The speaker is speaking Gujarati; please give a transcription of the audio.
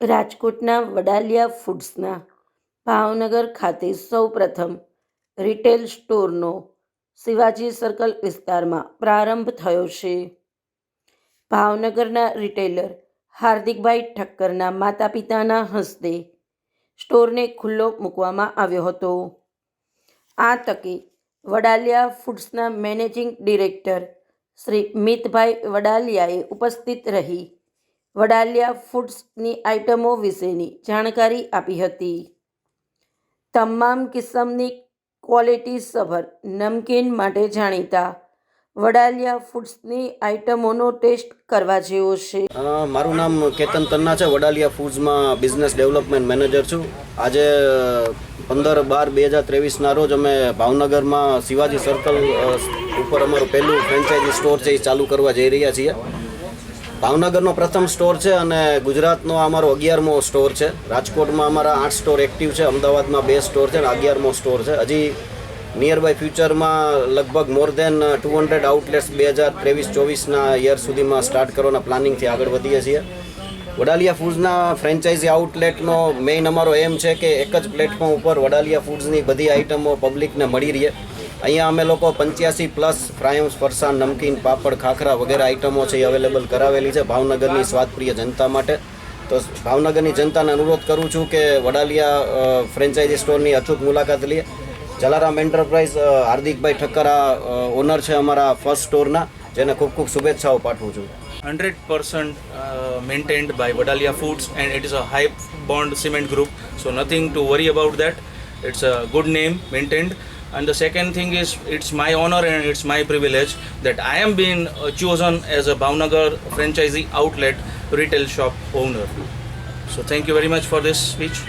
રાજકોટના વડાલિયા ફૂડ્સના ભાવનગર ખાતે સૌપ્રથમ રિટેલ સ્ટોરનો શિવાજી સર્કલ વિસ્તારમાં પ્રારંભ થયો છે. ભાવનગરના રિટેલર હાર્દિકભાઈ ઠક્કરના માતા પિતાના હસ્તે સ્ટોરને ખુલ્લો મૂકવામાં આવ્યો હતો. આ તકે વડાલિયા ફૂડ્સના મેનેજિંગ ડિરેક્ટર શ્રી મિતભાઈ વડાલિયાએ ઉપસ્થિત રહી વડાલિયા ફૂડ્સની આઇટમો વિશેની જાણકારી આપી હતી. તમામ કિસમની ક્વોલિટી સભર નમકીન માટે જાણીતા વડાલિયા ફૂડ્સની આઇટમોનો ટેસ્ટ કરવા જેવો છે. મારું નામ કેતન તન્ના છે. વડાલિયા ફૂડ્સમાં બિઝનેસ ડેવલપમેન્ટ મેનેજર છું. આજે પંદર બાર બે હજાર ત્રેવીસના રોજ અમે ભાવનગરમાં શિવાજી સર્કલ ઉપર અમારું પહેલું ફ્રેન્ચાઇઝી સ્ટોર છે એ ચાલુ કરવા જઈ રહ્યા છીએ. ભાવનગરનો પ્રથમ સ્ટોર છે અને ગુજરાતનો અમારો અગિયારમો સ્ટોર છે. રાજકોટમાં અમારા આઠ સ્ટોર એક્ટિવ છે, અમદાવાદમાં બે સ્ટોર છે અને અગિયારમો સ્ટોર છે. હજી નિયર બાય ફ્યુચરમાં લગભગ more than two hundred outlets બે હજાર ત્રેવીસ ચોવીસના યર સુધીમાં સ્ટાર્ટ કરવાના પ્લાનિંગથી આગળ વધીએ છીએ. વડાલિયા ફૂડ્સના ફ્રેન્ચાઇઝી આઉટલેટનો મેઇન અમારો એમ છે કે એક જ પ્લેટફોર્મ ઉપર વડાલિયા ફૂડ્સની બધી આઇટમો પબ્લિકને મળી રહે. અહીંયા અમે લોકો પંચ્યાસી પ્લસ ફ્રાયમ્સ ફરસાણ નમકીન પાપડ ખાખરા વગેરે આઇટમો છે એ અવેલેબલ કરાવેલી છે ભાવનગરની સ્વાદપ્રિય જનતા માટે. તો ભાવનગરની જનતાને અનુરોધ કરું છું કે વડાલિયા ફ્રેન્ચાઇઝી સ્ટોરની અચૂક મુલાકાત લઈએ. જલારામ એન્ટરપ્રાઇઝ હાર્દિકભાઈ ઠક્કર ઓનર છે અમારા ફર્સ્ટ સ્ટોરના જેને ખૂબ ખૂબ શુભેચ્છાઓ પાઠવું છું. 100% uh, maintained by Vadalia Foods and it is a high bond cement group. So nothing to worry about that. It's a good name maintained. And the second thing is it's my honor and it's my privilege that I am being uh, chosen as a Bhavnagar franchisee outlet retail shop owner so thank you very much for this speech